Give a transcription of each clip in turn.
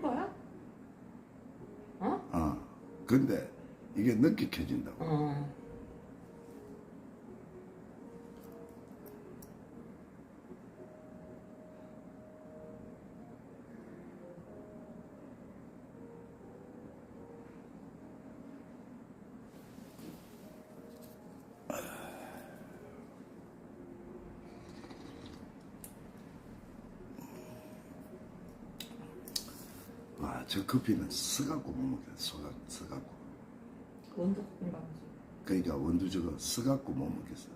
켜진 거야? 어? 어. 근데 이게 늦게 켜진다고. 어. 와, 저 커피는 써갖고 못 먹겠어. 써갖, 써갖고. 원두 커피인가 보지. 그러니까 원두 저거 써갖고 못 먹겠어.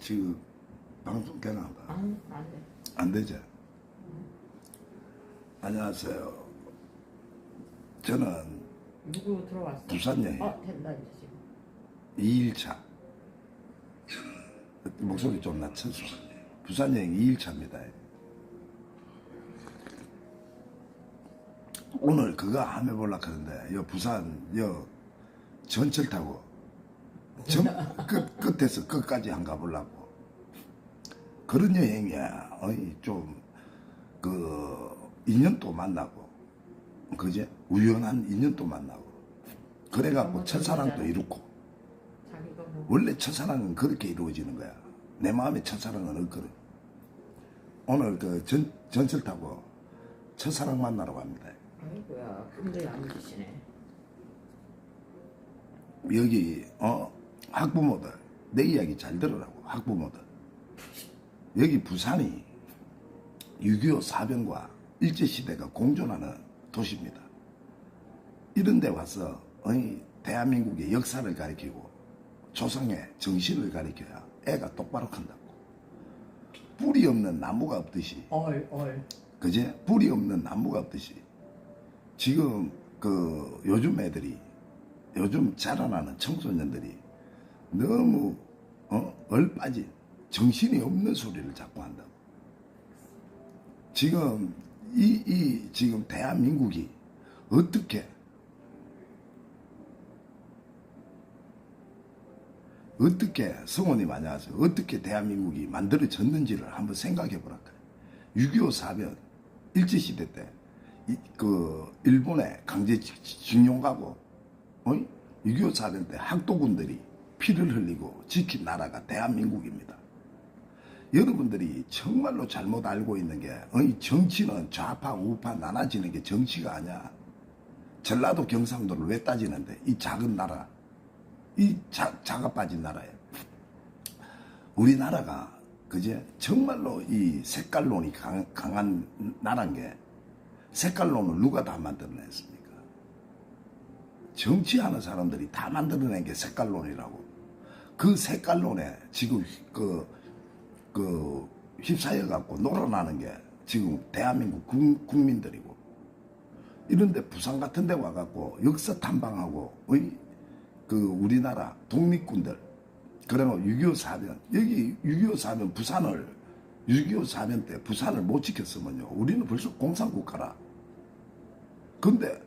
지금 방송 되나 봐. 안, 안 돼. 안 되죠? 안녕하세요. 저는 누구 들어왔어? 부산 여행 어, 된다, 이제 지금. 2일차. 목소리 좀 낮춰서. 부산 여행 2일차입니다. 오늘 그거 한번 해보려고 하는데, 여 부산, 여 전철 타고, 전, 끝, 끝에서 끝까지 한 가보려고. 그런 여행이야. 어이, 좀, 그, 인연도 만나고, 그제? 우연한 인연도 만나고. 그래갖고 첫사랑도 이루고. 원래 첫사랑은 그렇게 이루어지는 거야. 내 마음에 첫사랑은 없거든. 오늘 그 전, 전철 타고 첫사랑 만나러 갑니다. 아이고야, 근데 안 계시네. 여기, 어, 학부모들, 내 이야기 잘 들으라고, 학부모들. 여기 부산이 6.25 사병과 일제시대가 공존하는 도시입니다. 이런 데 와서, 어이, 대한민국의 역사를 가리키고, 조상의 정신을 가리켜야 애가 똑바로 큰다고. 뿌리 없는 나무가 없듯이, 얼, 얼. 그제? 뿌리 없는 나무가 없듯이. 지금 그 요즘 애들이, 요즘 자라나는 청소년들이 너무, 어? 얼빠진 정신이 없는 소리를 자꾸 한다고. 지금, 이, 이, 지금 대한민국이 어떻게, 어떻게, 성원님 안녕하세요. 어떻게 대한민국이 만들어졌는지를 한번 생각해 보라까. 6.25 사변, 일제 시대 때, 이, 그, 일본에 강제 징용 가고, 어? 6.25 사변 때 학도군들이 피를 흘리고 지킨 나라가 대한민국입니다. 여러분들이 정말로 잘못 알고 있는 게, 어, 이 정치는 좌파, 우파 나눠지는 게 정치가 아니야. 전라도 경상도를 왜 따지는데, 이 작은 나라, 이 자, 작아 빠진 나라에. 우리나라가, 그제, 정말로 이 색깔론이 강, 강한 나라인 게, 색깔론을 누가 다 만들어냈습니까? 정치하는 사람들이 다 만들어낸 게 색깔론이라고. 그 색깔론에 지금 그, 그 휩싸여 갖고 놀아나는 게 지금 대한민국 국- 국민들이고. 이런데 부산 같은 데 와갖고 역사 탐방하고, 어이, 그 우리나라 독립군들, 그러면 6.25 사변, 여기 6.25 사변 부산을, 6.25 사변 때 부산을 못 지켰으면요. 우리는 벌써 공산국가라. 근데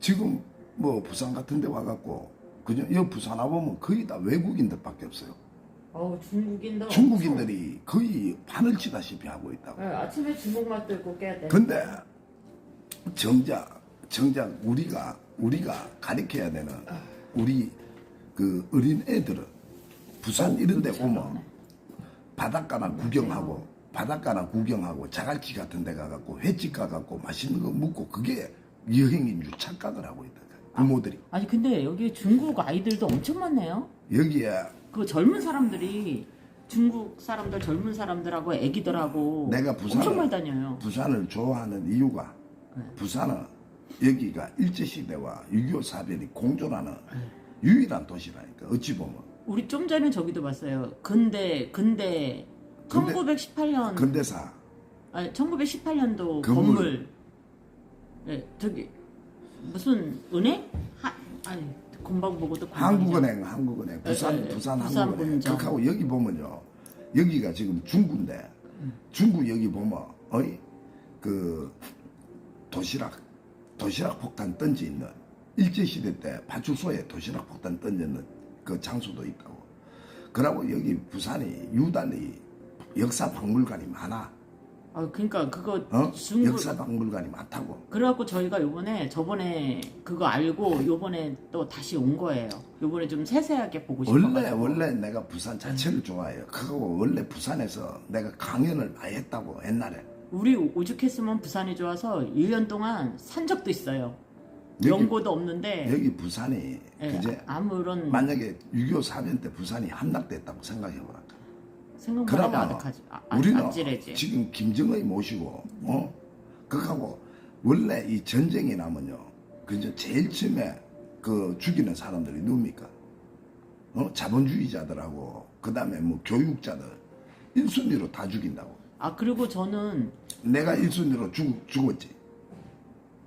지금 뭐 부산 같은 데 와갖고 그냥 이 부산 와보면 거의 다 외국인들 밖에 없어요. 어우, 중국인도. 중국인들이 거의 판을 치다시피 하고 있다고. 네, 아침에 중국말 들고 깨야 돼. 근데 정작 정작 우리가 우리가 가르쳐야 되는 우리 그 어린 애들은 부산 이런 데 오면 바닷가나 구경하고 바닷가나 구경하고 자갈치 같은 데 가갖고 횟집 가갖고 맛있는 거 먹고 그게 여행인 줄 착각을 하고 있다. 부모들이 아니, 근데 여기 중국 아이들도 엄청 많네요. 여기에 그 젊은 사람들이 중국 사람들 젊은 사람들하고 애기들하고 내가 부산을 엄청 많이 다녀요. 부산을 좋아하는 이유가 네. 부산은 여기가 일제시대와 6.25 사변이 공존하는 네. 유일한 도시라니까 어찌 보면 우리 좀 전에 저기도 봤어요. 근대 근대 근대- 1918년 근대사 아니 1918년도 건물. 건물. 네, 저기 무슨 은행? 하, 아니 금방 보고도 한국은행, 한국은행, 부산, 네, 네, 부산 부산 한국은행. 본점. 그하고 여기 보면요, 여기가 지금 중구인데, 중구 여기 보면, 어이, 그, 도시락, 도시락 폭탄 던져 있는, 일제시대 때 파출소에 도시락 폭탄 던졌는, 그 장소도 있다고. 그러고 여기 부산이 유달리 역사 박물관이 많아. 아 그러니까 그거 어? 중국 역사 박물관이 많다고. 그래갖고 저희가 요번에 저번에 그거 알고 요번에 또 다시 온 거예요. 요번에 좀 세세하게 보고 싶어가지고. 원래 원래 내가 부산 자체를 좋아해요. 그거 원래 부산에서 내가 강연을 많이 했다고 옛날에. 우리 오죽했으면 부산이 좋아서 1년 동안 산 적도 있어요. 여기- 연고도 없는데 여기 부산이 예, 이제 아무런 만약에 6.25 사변 때 부산이 함락됐다고 생각해보라. 생각만 해도 아득하지. 아, 아, 우리는 아찔해지. 지금 김정의 모시고 어 그하고 원래 이 전쟁이 나면요 그저 제일 처음에 그 죽이는 사람들이 누굽니까 어 자본주의자들하고 그 다음에 뭐 교육자들 1순위로 다 죽인다고 아 그리고 저는 내가 1순위로 죽, 죽었지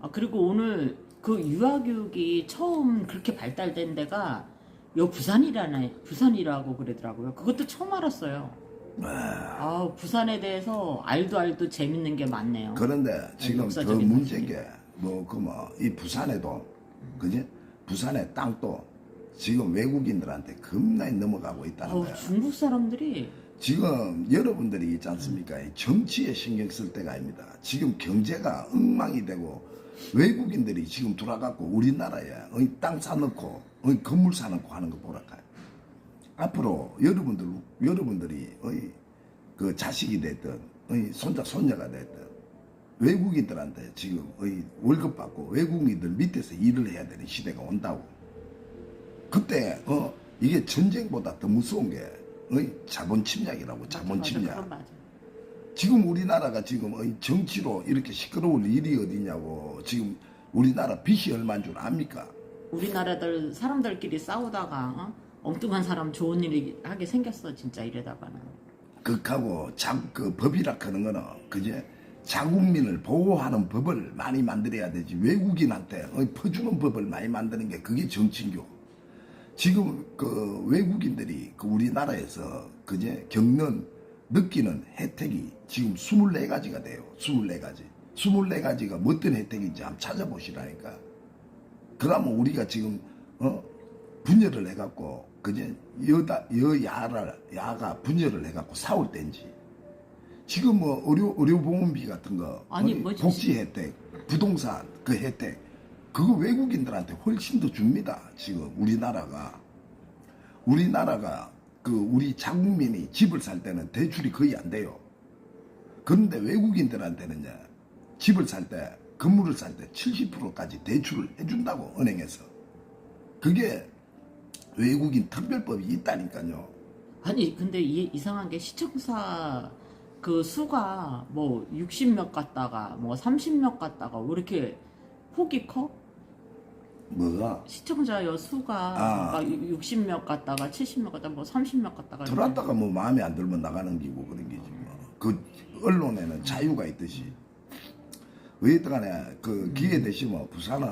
아 그리고 오늘 그 유아교육이 처음 그렇게 발달된 데가 요 부산이라나 부산이라고 그러더라고요. 그것도 처음 알았어요. 아 부산에 대해서 알도 알도 재밌는 게 많네요. 그런데 지금 더 역사적인 문제인 게뭐그 뭐이 부산에도 그지 부산의 땅도 지금 외국인들한테 겁나 넘어가고 있다는 아우 거야 중국 사람들이 지금 여러분들이 있지 않습니까? 이 정치에 신경 쓸 때가 아닙니다. 지금 경제가 엉망이 되고 외국인들이 지금 돌아가고 우리나라에 땅 사놓고 건물 사놓고 하는 거 보라카요. 앞으로 여러분들 여러분들이 그 자식이 됐든 손자 손녀가 됐든 외국인들한테 지금 월급 받고 외국인들 밑에서 일을 해야 되는 시대가 온다고. 그때 어 이게 전쟁보다 더 무서운 게 어이 자본 침략이라고 자본 맞아, 침략. 맞아. 지금 우리나라가 지금 정치로 이렇게 시끄러울 일이 어디냐고 지금 우리나라 빚이 얼마인 줄 압니까? 우리나라들 사람들끼리 싸우다가 어? 엉뚱한 사람 좋은 일 하게 생겼어 진짜 이러다가는. 극하고 자, 그 법이라 하는 거는 그제 자국민을 보호하는 법을 많이 만들어야 되지 외국인한테 퍼주는 법을 많이 만드는 게 그게 정치인교. 지금 그 외국인들이 그 우리나라에서 그제 겪는 느끼는 혜택이 지금 24가지가 돼요. 24가지. 24가지가 뭐 어떤 혜택인지 한번 찾아보시라니까. 그러면 우리가 지금 어 분열을 해갖고 그제 여다 여야를 야가 분열을 해갖고 싸울 때인지 지금 뭐 의료 의료보험비 같은 거 아니, 어, 뭐지? 복지 혜택 부동산 그 혜택 그거 외국인들한테 훨씬 더 줍니다 지금 우리나라가 우리나라가 그 우리 자국민이 집을 살 때는 대출이 거의 안 돼요 그런데 외국인들한테는요 집을 살 때 건물을 살 때 70%까지 대출을 해준다고 은행에서 그게 외국인 특별법이 있다니까요. 아니 근데 이, 이상한 게 시청사 그 수가 뭐 60몇 갔다가 뭐 30몇 갔다가 왜 이렇게 폭이 커? 뭐가 시청자 여 수가 아. 60몇 갔다가 70몇 갔다가 뭐 30몇 갔다가 들어왔다가 뭐 마음에 안 들면 나가는 기고 그런 게지 뭐. 그 언론에는 자유가 있듯이 어쨌든간에 그 기회 되시면 부산은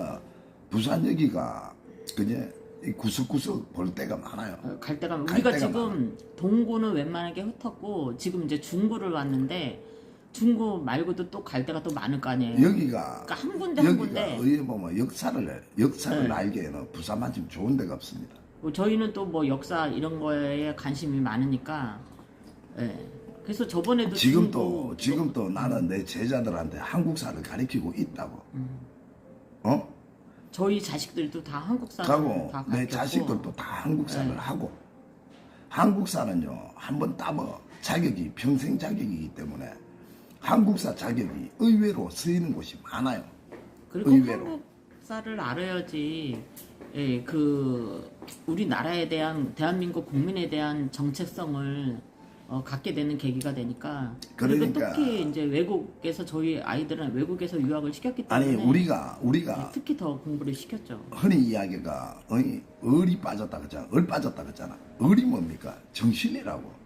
부산 여기가 그냥 이 구석구석 볼 데가 많아요. 어, 갈 데가 갈 우리가 데가 지금 동구는 웬만하게 흩었고 지금 이제 중구를 왔는데 중구 말고도 또 갈 데가 또 많을 거 아니에요. 여기가 그러니까 한 군데 한 여기가 군데 의에 보면 역사를 역사를 네. 알기에는 부산만 지금 좋은 데가 없습니다. 뭐 저희는 또 뭐 역사 이런 거에 관심이 많으니까 예. 그래서 저번에도 지금 중구- 또 지금 또 나는 내 제자들한테 한국사를 가르치고 있다고. 음. 어? 저희 자식들도 다 한국사를 가고 다내 자식들도 다 한국사를 네. 하고 한국사는요 한 번 따면 자격이 평생 자격이기 때문에 한국사 자격이 의외로 쓰이는 곳이 많아요. 그리고 의외로. 한국사를 알아야지 예, 그 우리나라에 대한 대한민국 국민에 대한 정체성을 어, 갖게 되는 계기가 되니까 그리고 그러니까. 특히 이제 외국에서 저희 아이들은 외국에서 유학을 시켰기 때문에 아니 우리가 우리가 예, 특히 더 공부를 시켰죠. 흔히 이야기가 어이 을이 빠졌다 그랬잖아. 을 빠졌다 그랬잖아. 을이 뭡니까? 정신이라고.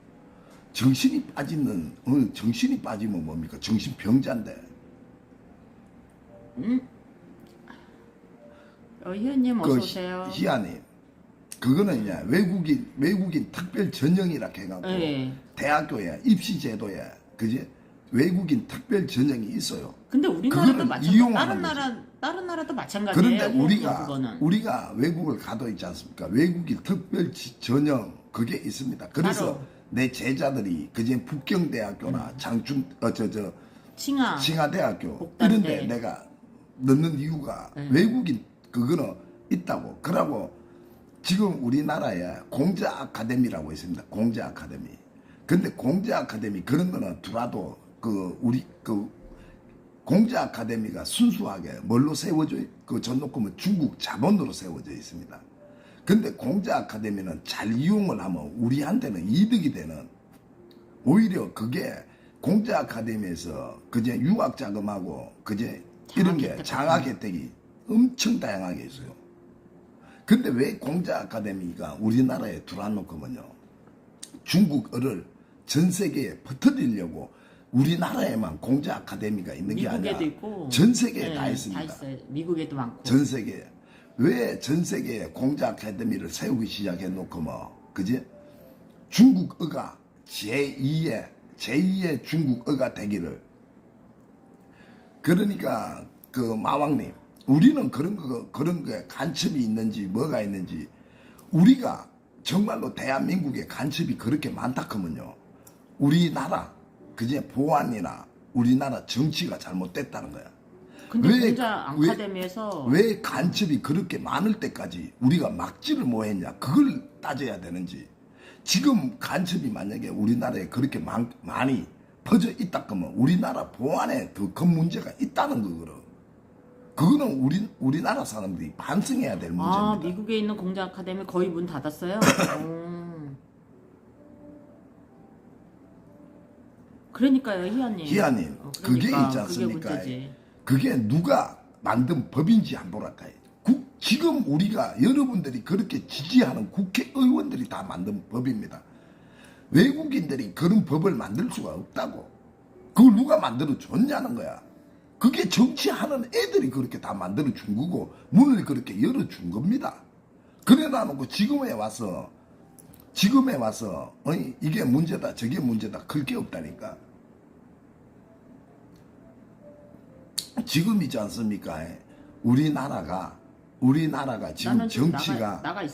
정신이 빠지는 어, 정신이 빠지면 뭡니까? 정신병자인데. 어, 희연님 어서 그 오세요. 희- 희아님 그거는 이제 외국인 외국인 특별 전형이라 해갖고 예. 대학교에 입시 제도에 그지 외국인 특별 전형이 있어요. 근데 우리나라도 마찬가지. 다른 나라 다른 나라도 마찬가지예요. 그런데 뭐, 우리가 그거는. 우리가 외국을 가도 있지 않습니까? 외국이 특별 지- 전형 그게 있습니다. 그래서 바로. 내 제자들이 그제 북경대학교나 장춘 어저 저 칭하. 칭하대학교 복단대. 이런데 내가 넣는 이유가 네. 외국인 그거는 있다고. 그러고 지금 우리나라에 공자 아카데미라고 있습니다. 공자 아카데미. 근데 공자 아카데미 그런 거는 두라도 그 우리 그 공자 아카데미가 순수하게 뭘로 세워져 있- 그 전놓고면 중국 자본으로 세워져 있습니다. 근데 공자 아카데미는 잘 이용을 하면 우리한테는 이득이 되는 오히려 그게 공자 아카데미에서 그제 유학 자금하고 그제 이런 게 장학 혜택 장학 혜택이 엄청 다양하게 있어요. 근데 왜 공자 아카데미가 우리나라에 들어놓고면요 중국어를 전 세계에 퍼뜨리려고 우리나라에만 공자 아카데미가 있는 게 아니라 전 세계에 네, 다 있습니다. 있어요. 미국에도 많고. 전 세계에 왜 전 세계에 공자 아카데미를 세우기 시작해 놓고 뭐 그지? 중국어가 제2의 제2의 중국어가 되기를. 그러니까 그 마왕님 우리는 그런 거 그런 게 간첩이 있는지 뭐가 있는지 우리가 정말로 대한민국에 간첩이 그렇게 많다 크면요. 우리나라 그제 보안이나 우리나라 정치가 잘못됐다는 거야. 근데 왜- 공자 왜- 아카데미에서 왜 간첩이 그렇게 많을 때까지 우리가 막지를 못했냐 그걸 따져야 되는지 지금 간첩이 만약에 우리나라에 그렇게 많, 많이 퍼져 있다 그러면 우리나라 보안에 더 큰 문제가 있다는 거거든 그거는 우리 우리나라 사람들이 반성해야 될 문제입니다 아 미국에 있는 공자 아카데미 거의 문 닫았어요. 오. 그러니까요, 희아님. 희아님, 어, 그게 그러니까 있지 않습니까? 그게 문제지. 그게 누가 만든 법인지 한번 국- 지금 우리가 여러분들이 그렇게 지지하는 국회의원들이 다 만든 법입니다. 외국인들이 그런 법을 만들 수가 없다고. 그걸 누가 만들어 줬냐는 거야. 그게 정치하는 애들이 그렇게 다 만들어 준 거고 문을 그렇게 열어 준 겁니다. 그래 놔놓고 지금에 와서 지금에 와서 어이 이게 문제다 저게 문제다 클게 없다니까. 지금이지 않습니까? 우리나라가 우리나라가 지금 정치가 나가, 나가.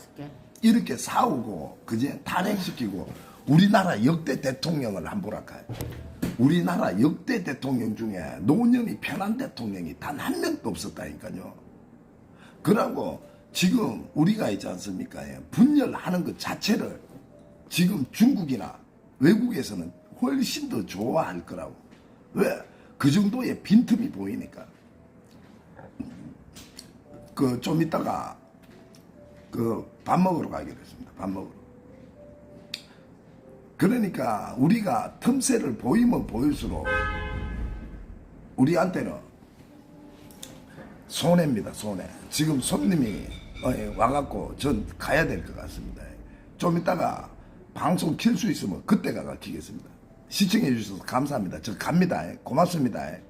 이렇게 싸우고 그제 탄핵시키고 우리나라 역대 대통령을 한번 보랄까요? 우리나라 역대 대통령 중에 노년이 편한 대통령이 단 한 명도 없었다니까요. 그러고 지금 우리가 있지 않습니까? 예, 분열하는 것 자체를 지금 중국이나 외국에서는 훨씬 더 좋아할 거라고. 왜? 그 정도의 빈틈이 보이니까. 그좀 이따가 그 밥 먹으러 가기로 했습니다. 밥 먹으러. 그러니까 우리가 틈새를 보이면 보일수록 우리한테는 손해입니다. 손해. 지금 손님이 어, 예, 와갖고 전 가야 될 것 같습니다. 좀 이따가 방송 킬 수 있으면 그때 가가 키겠습니다. 시청해 주셔서 감사합니다. 저 갑니다. 예. 고맙습니다. 예.